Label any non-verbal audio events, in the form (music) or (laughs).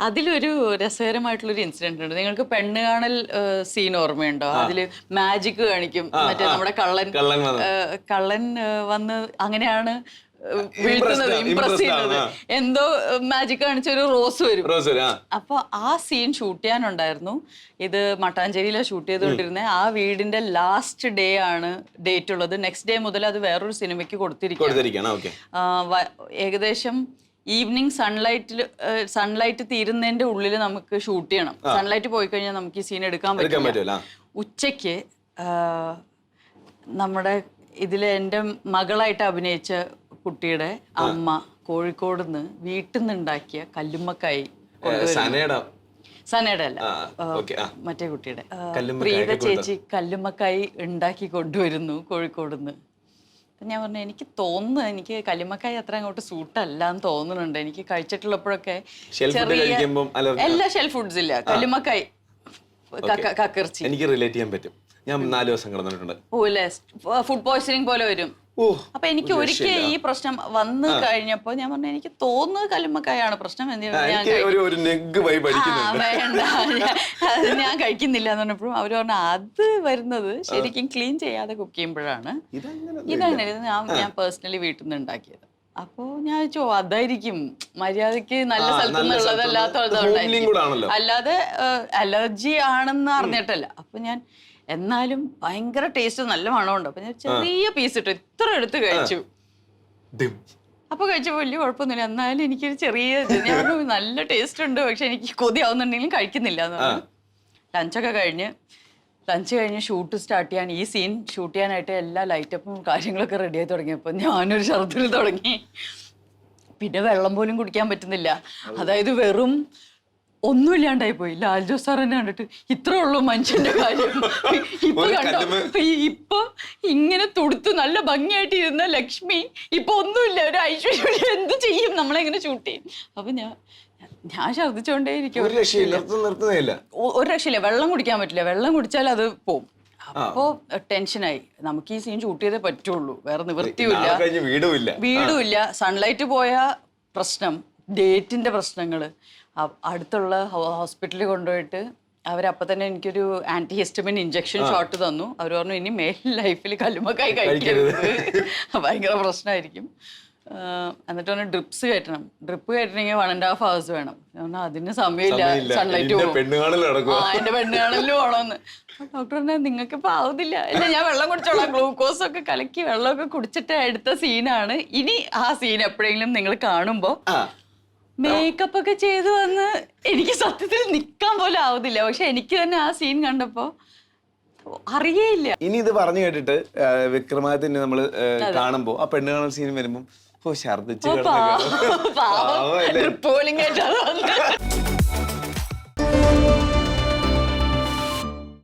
അതിലൊരു രസകരമായിട്ടുള്ളൊരു ഇൻസിഡന്റ് ഉണ്ട്. നിങ്ങൾക്ക് പെണ്ണ് കാണൽ സീൻ ഓർമ്മയുണ്ടോ? അതിൽ മാജിക് കാണിക്കും. മറ്റേ നമ്മുടെ കള്ളൻ കള്ളൻ വന്ന്. അങ്ങനെയാണ് വീഴ്ത്തുന്നത് ഇംപ്രസ് ചെയ്യുന്നത്. എന്തോ മാജിക് കാണിച്ച ഒരു റോസ് വരും. അപ്പൊ ആ സീൻ ഷൂട്ട് ചെയ്യാനുണ്ടായിരുന്നു. ഇത് മട്ടാഞ്ചേരിയിലാണ് ഷൂട്ട് ചെയ്തുകൊണ്ടിരുന്നത് ആ വീടിന്റെ ലാസ്റ്റ് ഡേ ആണ് ഡേറ്റ് ഉള്ളത്. നെക്സ്റ്റ് ഡേ മുതൽ അത് വേറൊരു സിനിമയ്ക്ക് കൊടുത്തിരിക്കും ഏകദേശം ഈവനിങ് സൺലൈറ്റിൽ സൺലൈറ്റ് തീരുന്നതിന്റെ ഉള്ളിൽ നമുക്ക് ഷൂട്ട് ചെയ്യണം. സൺലൈറ്റ് പോയി കഴിഞ്ഞാൽ നമുക്ക് ഈ സീൻ എടുക്കാൻ പറ്റില്ല. ഉച്ചയ്ക്ക് നമ്മുടെ ഇതിൽ എന്റെ മകളായിട്ട് അഭിനയിച്ച കുട്ടിയുടെ അമ്മ കോഴിക്കോട് നിന്ന് വീട്ടിൽ നിന്ന് ഉണ്ടാക്കിയ കല്ലുമ്മക്കായി സനയുടെ അല്ല. മറ്റേ കുട്ടിയുടെ. പ്രീത ചേച്ചി കല്ലുമ്മക്കായി ഉണ്ടാക്കി കൊണ്ടുവരുന്നു കോഴിക്കോട് നിന്ന് അപ്പം ഞാൻ പറഞ്ഞു എനിക്ക് തോന്നുന്നു എനിക്ക് കല്ലുമ്മക്കായി അത്ര അങ്ങോട്ട് സൂട്ടല്ല എന്ന് തോന്നുന്നുണ്ട്. എനിക്ക് കഴിച്ചിട്ടുള്ളപ്പോഴൊക്കെ ചെറിയ എല്ലാ ഷെൽ ഫുഡ്സ് ഇല്ല. കല്ലുമ്മക്കായി കക്ക- കക്കിറച്ചി. എനിക്ക് റിലേറ്റ് ചെയ്യാൻ പറ്റും. ഞാൻ നാല് ദിവസം കിടന്നിട്ടുണ്ട്. ഫുഡ് പോയ്സണിങ് പോലെ വരും. അപ്പൊ എനിക്ക് ഒരിക്കൽ ഈ പ്രശ്നം വന്നു കഴിഞ്ഞപ്പോ ഞാൻ പറഞ്ഞു എനിക്ക് തോന്നുന്നത് കല്ലുമ്മക്കായാണ് പ്രശ്നം വേണ്ട. അത് ഞാൻ കഴിക്കുന്നില്ല എന്ന് പറഞ്ഞപ്പോഴും അവർ പറഞ്ഞു അത് വരുന്നത് ശരിക്കും ക്ലീൻ ചെയ്യാതെ കുക്ക് ചെയ്യുമ്പോഴാണ്. ഇതാണ് ഇത് ഞാൻ ഞാൻ പേഴ്സണലി വീട്ടിൽ നിന്ന് ഉണ്ടാക്കിയത്. അപ്പോ ഞാൻ ചോ അതായിരിക്കും. മര്യാദയ്ക്ക് നല്ല സ്ഥലത്തു നിന്നുള്ളതല്ലാത്ത. അല്ലാതെ അലർജി ആണെന്ന് അറിഞ്ഞിട്ടല്ല. അപ്പൊ ഞാൻ എന്നാലും ഭയങ്കര ടേസ്റ്റ് നല്ല മണമുണ്ട്. അപ്പൊ ഞാൻ ചെറിയ പീസ് ഇട്ടു ഇത്ര എടുത്ത് കഴിച്ചു. അപ്പൊ കഴിച്ചപ്പോ വലിയ കുഴപ്പമൊന്നുമില്ല. എന്നാലും എനിക്കൊരു ചെറിയ ഇത്. ഞാൻ പറഞ്ഞു, നല്ല ടേസ്റ്റ് ഉണ്ട്. പക്ഷെ എനിക്ക് കൊതിയാവുന്നുണ്ടെങ്കിലും കഴിക്കുന്നില്ല എന്ന് പറഞ്ഞു. ലഞ്ചൊക്കെ കഴിഞ്ഞ് ലഞ്ച് കഴിഞ്ഞ് ഷൂട്ട് സ്റ്റാർട്ട് ചെയ്യാൻ ഈ സീൻ ഷൂട്ട് ചെയ്യാനായിട്ട് എല്ലാ ലൈറ്റപ്പും കാര്യങ്ങളൊക്കെ റെഡി ആയി തുടങ്ങിയപ്പോൾ ഞാനൊരു ഷർദ്ദിൽ തുടങ്ങി. പിന്നെ വെള്ളം പോലും കുടിക്കാൻ പറ്റുന്നില്ല. അതായത് വെറും ഒന്നുമില്ലാണ്ടായി പോയി. ലാൽ ജോസ് സാർ എന്നെ കണ്ടിട്ട് ഇത്രേ ഉള്ളു മനുഷ്യന്റെ കാര്യം. (laughs) ഇപ്പൊ കണ്ടു? ഇപ്പൊ ഇങ്ങനെ തുടുത്ത് നല്ല ഭംഗിയായിട്ട് ഇരുന്ന ലക്ഷ്മി ഇപ്പൊ ഒന്നുമില്ല. ഒരു ഐശ്വര്യം എന്ത് ചെയ്യും? നമ്മളെങ്ങനെ ഷൂട്ട് ചെയ്യും? അപ്പൊ ഞാൻ ഞാൻ ശർദ്ദിച്ചോണ്ടേ ഇരിക്കും. ഒരു രക്ഷയില്ല. വെള്ളം കുടിക്കാൻ പറ്റില്ല. വെള്ളം കുടിച്ചാൽ അത് പോവും. അപ്പോ ടെൻഷനായി. നമുക്ക് ഈ സീൻ ഷൂട്ട് ചെയ്തേ പറ്റുള്ളൂ. വേറെ നിവൃത്തിയുമില്ല. നാളെ കഴിഞ്ഞ് വീടും ഇല്ല വീടുമില്ല. സൺലൈറ്റ് പോയ പ്രശ്നം. ഡേറ്റിന്റെ പ്രശ്നങ്ങൾ. അടുത്തുള്ള ഹോസ്പിറ്റലിൽ കൊണ്ടുപോയിട്ട് അവരപ്പം തന്നെ എനിക്കൊരു ആന്റി ഹിസ്റ്റമിൻ ഇഞ്ചക്ഷൻ ഷോട്ട് തന്നു. അവർ പറഞ്ഞു ഇനി മേൽ ലൈഫിൽ കല്ലുമക്കായി കഴിക്കരുത്. (laughs) ഭയങ്കര പ്രശ്നമായിരിക്കും. എന്നിട്ട് പറഞ്ഞു ഡ്രിപ്സ് കയറ്റണം. ഡ്രിപ്പ് കയറ്റണമെങ്കിൽ വൺ ആൻഡ് ഹാഫ് ഹവേഴ്സ് വേണം. പറഞ്ഞാൽ അതിന് സമയമില്ല. സൺലൈറ്റ് പോകും. എന്റെ പെണ്ണുകാണലിൽ പോകണമെന്ന്. ഡോക്ടർ പറഞ്ഞാൽ നിങ്ങൾക്ക് ഇപ്പൊ ആവുന്നില്ല. ഇല്ല ഞാൻ വെള്ളം കുടിച്ചോളാം. ഗ്ലൂക്കോസ് ഒക്കെ കലക്കി വെള്ളമൊക്കെ കുടിച്ചിട്ട് എടുത്ത സീനാണ് ഇനി ആ സീൻ എപ്പോഴെങ്കിലും നിങ്ങൾ കാണുമ്പോൾ മേക്കപ്പ് ഒക്കെ ചെയ്തു വന്ന് എനിക്ക് സത്യത്തിൽ നിക്കാൻ പോലും ആവുന്നില്ല. പക്ഷെ എനിക്ക് തന്നെ ആ സീൻ കണ്ടപ്പോ അറിയേയില്ല. ഇനി ഇത് പറഞ്ഞു കേട്ടിട്ട് വിക്രമാദിത്യനെ നമ്മൾ കാണുമ്പോ ആ പെണ്ണ് കാണുന്ന സീൻ വരുമ്പോ ഓ ഛർദിച്ച്